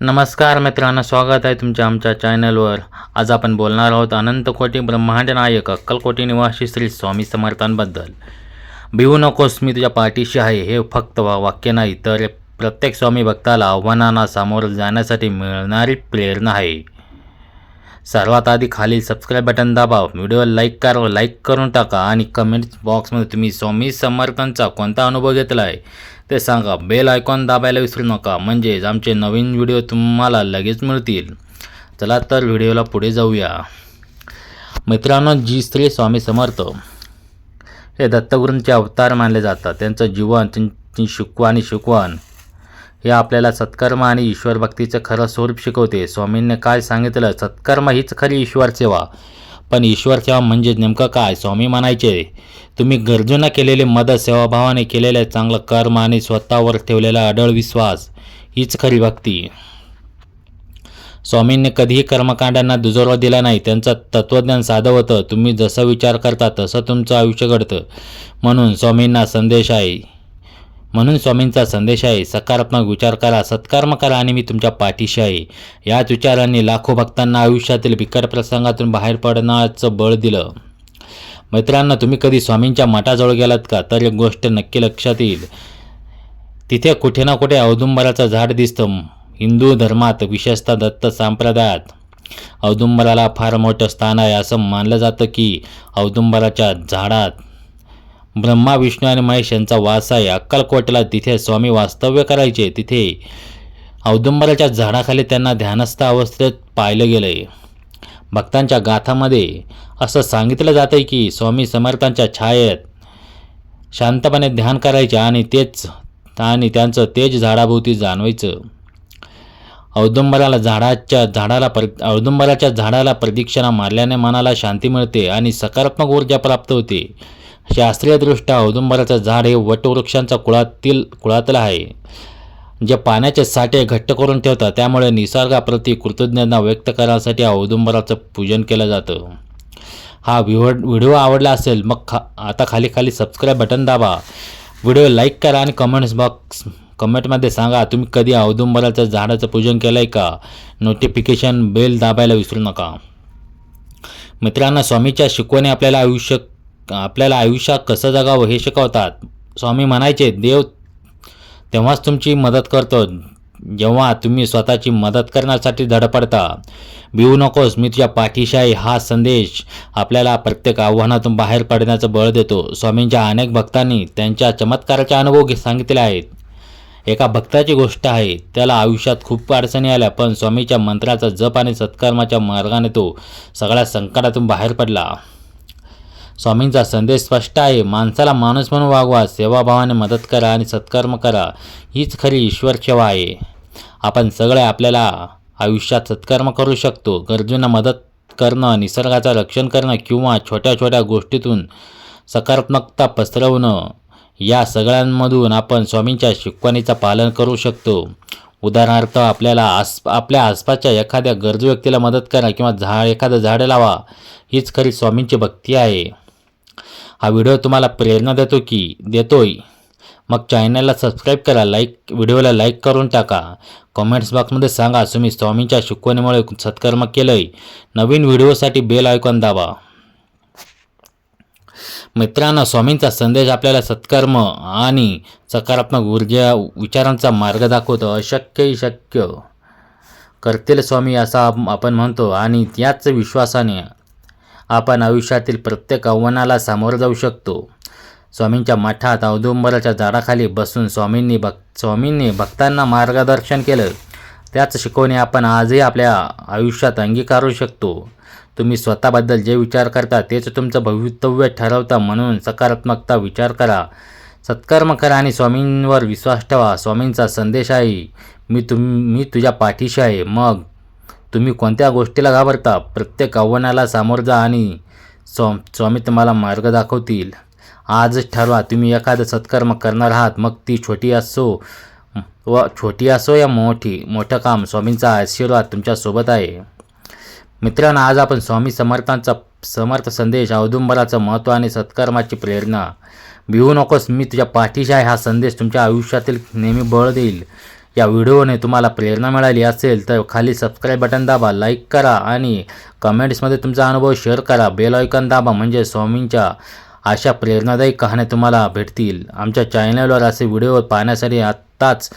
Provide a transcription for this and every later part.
नमस्कार मित्रांनो स्वागत आहे तुमच्या आमच्या चॅनलवर. आज आपण बोलणार आहोत अनंतकोटी ब्रह्मांड नायक अक्कलकोटी निवासी श्री स्वामी समर्थांबद्दल. भिवू नकोस मी तुझ्या पाठीशी आहे हे फक्त वा वाक्य नाही तर प्रत्येक स्वामी भक्ताला आव्हानांना सामोरं जाण्यासाठी मिळणारी प्रेरणा आहे. सर्वात आधी खालील सबस्क्राईब बटन दाबा व्हिडिओ लाईक करा लाईक करून टाका आणि कमेंट बॉक्समध्ये तुम्ही स्वामी समर्थांचा कोणता अनुभव घेतला आहे ते सांगा. बेल आयकॉन दाबायला विसरू नका. म्हणजेच आमचे नवीन व्हिडिओ तुम्हाला लगेच मिळतील. चला तर व्हिडिओला पुढे जाऊया. मित्रांनो जी स्त्री स्वामी समर्थ हे दत्तगुरूंचे अवतार मानले जातात. त्यांचं जीवन त्यांची शिकवा आणि शिकवण हे आपल्याला सत्कर्म आणि ईश्वर भक्तीचं खरं स्वरूप शिकवते. स्वामींनी काय सांगितलं? सत्कर्म हीच खरी ईश्वर सेवा. पण ईश्वर सेवा म्हणजे नेमकं काय? स्वामी म्हणायचे तुम्ही गरजूंना केलेले मदत सेवाभावाने केलेले चांगलं कर्म आणि स्वतःवर ठेवलेला अडळ विश्वास हीच खरी भक्ती. स्वामींनी कधीही कर्मकांडांना दुजोरा दिला नाही. त्यांचं तत्त्वज्ञान साधं होतं. तुम्ही जसं विचार करता तसं तुमचं आयुष्य घडतं. म्हणून स्वामींना संदेश आहे म्हणून स्वामींचा संदेश आहे सकारात्मक विचार करा सत्कर्म करा आणि मी तुमच्या पाठीशी आहे. याच विचारांनी लाखो भक्तांना आयुष्यातील बिकट प्रसंगातून बाहेर पडण्याचं बळ दिलं. मित्रांनो तुम्ही कधी स्वामींच्या मठाजवळ गेलात का? तर एक गोष्ट नक्की लक्षात येईल. तिथे कुठे ना कुठे औदुंबराचं झाड दिसतं. हिंदू धर्मात विशेषतः दत्त संप्रदायात औदुंबराला फार मोठं स्थान आहे असं मानलं जातं की औदुंबराच्या झाडात ब्रह्मा विष्णू आणि महेश यांचा वास आहे अक्कलकोटला तिथे स्वामी वास्तव्य करायचे. तिथे औदुंबराच्या झाडाखाली त्यांना ध्यानस्थ अवस्थेत पाहिलं गेलं. आहे भक्तांच्या गाथामध्ये असं सांगितलं जातं आहे की स्वामी समर्थांच्या छायेत शांतपणे ध्यान करायचे आणि तेच आणि त्यांचं तेज झाडाभोवती जाणवायचं. औदुंबराला झाडाच्या झाडाला पर औदुंबराच्या झाडाला प्रदक्षिणा मारल्याने मनाला शांती मिळते आणि सकारात्मक ऊर्जा प्राप्त होते. शास्त्रीयदृष्ट्या औदुंबराचं झाड हे वटवृक्षांच्या कुळातील कुळातलं आहे जे पाण्याचे साठे घट्ट करून ठेवतात. त्यामुळे निसर्गाप्रती कृतज्ञता व्यक्त करण्यासाठी औदुंबराचं पूजन केलं जातं. हा व्हिडिओ व्हिडिओ आवडला असेल मग खा आता खाली खाली सबस्क्राईब बटन दाबा. व्हिडिओ लाईक करा आणि कमेंट्स बॉक्स कमेंटमध्ये सांगा तुम्ही कधी औदुंबराचं झाडाचं पूजन केलं आहे का? नोटिफिकेशन बेल दाबायला विसरू नका. मित्रांनो स्वामीच्या शिकवणी आपल्याला आयुष्य आपल्याला आयुष्यात कसं जगावं हे शिकवतात. स्वामी म्हणायचे देव तेव्हाच तुमची मदत करतो जेव्हा तुम्ही स्वतःची मदत करण्यासाठी धडपडता. भिवू नकोस मी तुझ्या पाठीशी आहे हा संदेश आपल्याला प्रत्येक आव्हानातून बाहेर पडण्याचं बळ देतो. स्वामींच्या अनेक भक्तांनी त्यांच्या चमत्काराचे अनुभव सांगितले आहेत. एका भक्ताची गोष्ट आहे त्याला आयुष्यात खूप अडचणी आल्या पण स्वामीच्या मंत्राचा जप आणि सत्कर्माच्या मार्गाने तो सगळ्या संकटातून बाहेर पडला. स्वामींचा संदेश स्पष्ट आहे. माणसाला माणूस म्हणून वागवा सेवाभावाने मदत करा आणि सत्कर्म करा हीच खरी ईश्वर सेवा आहे. आपण सगळे आपल्याला आयुष्यात सत्कर्म करू शकतो. गरजूंना मदत करणं निसर्गाचं रक्षण करणं किंवा छोट्या छोट्या गोष्टीतून सकारात्मकता पसरवणं या सगळ्यांमधून आपण स्वामींच्या शिकवणीचं पालन करू शकतो. उदाहरणार्थ आपल्याला आस आपल्या आसपासच्या एखाद्या गरजू व्यक्तीला मदत करा किंवा झाड एखादं झाडं लावा हीच खरी स्वामींची भक्ती आहे. हा व्हिडिओ तुम्हाला प्रेरणा देतो की देतोय. मग चॅनलला सबस्क्राईब करा लाईक व्हिडिओला लाईक करून टाका. कमेंट्स बॉक्समध्ये सांगा तुम्ही स्वामींच्या शिकवणीमुळे सत्कर्म केलं आहे नवीन व्हिडिओसाठी बेल आयकॉन दाबा. मित्रांनो स्वामींचा संदेश आपल्याला सत्कर्म आणि सकारात्मक ऊर्जा विचारांचा मार्ग दाखवतो. अशक्यही शक्य. करतील स्वामी असा आपण म्हणतो आणि त्याच विश्वासाने आपण आयुष्यातील प्रत्येक आव्हानाला सामोरं जाऊ शकतो. स्वामींच्या मठात औदुंबराच्या झाडाखाली बसून स्वामींनी भक् स्वामींनी भक्तांना मार्गदर्शन केलं. त्याच शिकवणी आपण आजही आपल्या आयुष्यात अंगीकारू शकतो. तुम्ही स्वतःबद्दल जे विचार करता तेच तुमचं भवितव्य ठरवता म्हणून सकारात्मकता विचार करा. सत्कर्म करा आणि स्वामींवर विश्वास ठेवा. स्वामींचा संदेश आहे मी तुम मी तुझ्या पाठीशी आहे. मग तुम्ही कोणत्या गोष्टीला घाबरता? प्रत्येक आव्हानाला सामोरं जा आणि स्वाम स्वामी तुम्हाला मार्ग दाखवतील. आजच ठरवा तुम्ही एखादं सत्कर्म करणार आहात मग ती छोटी असो व छोटी असो या मोठी मोठं काम स्वामींचा आशीर्वाद तुमच्यासोबत आहे. मित्रांनो आज आपण स्वामी समर्थांचा समर्थ संदेश औदुंबराचं महत्त्व आणि सत्कर्माची प्रेरणा. भिवू नकोस मी तुझ्या पाठीशी आहे हा संदेश तुमच्या आयुष्यातील नेहमी बळ देईल. या व्हिडिओने तुम्हाला प्रेरणा मिळाली असेल तर खाली सबस्क्राईब बटन दाबा लाईक करा आणि कमेंट्समध्ये तुमचा अनुभव शेअर करा. बेल ऐकन दाबा म्हणजे स्वामींच्या अशा प्रेरणादायी कहाण्या तुम्हाला भेटतील. आमच्या चॅनलवर असे व्हिडिओ पाहण्यासाठी आत्ताच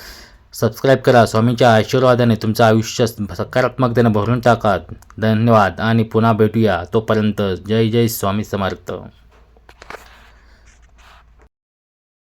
सबस्क्राईब करा. स्वामींच्या आशीर्वादाने तुमचं आयुष्य सकारात्मकतेने भरून टाका. धन्यवाद आणि पुन्हा भेटूया. तोपर्यंत जय जय स्वामी समर्थ.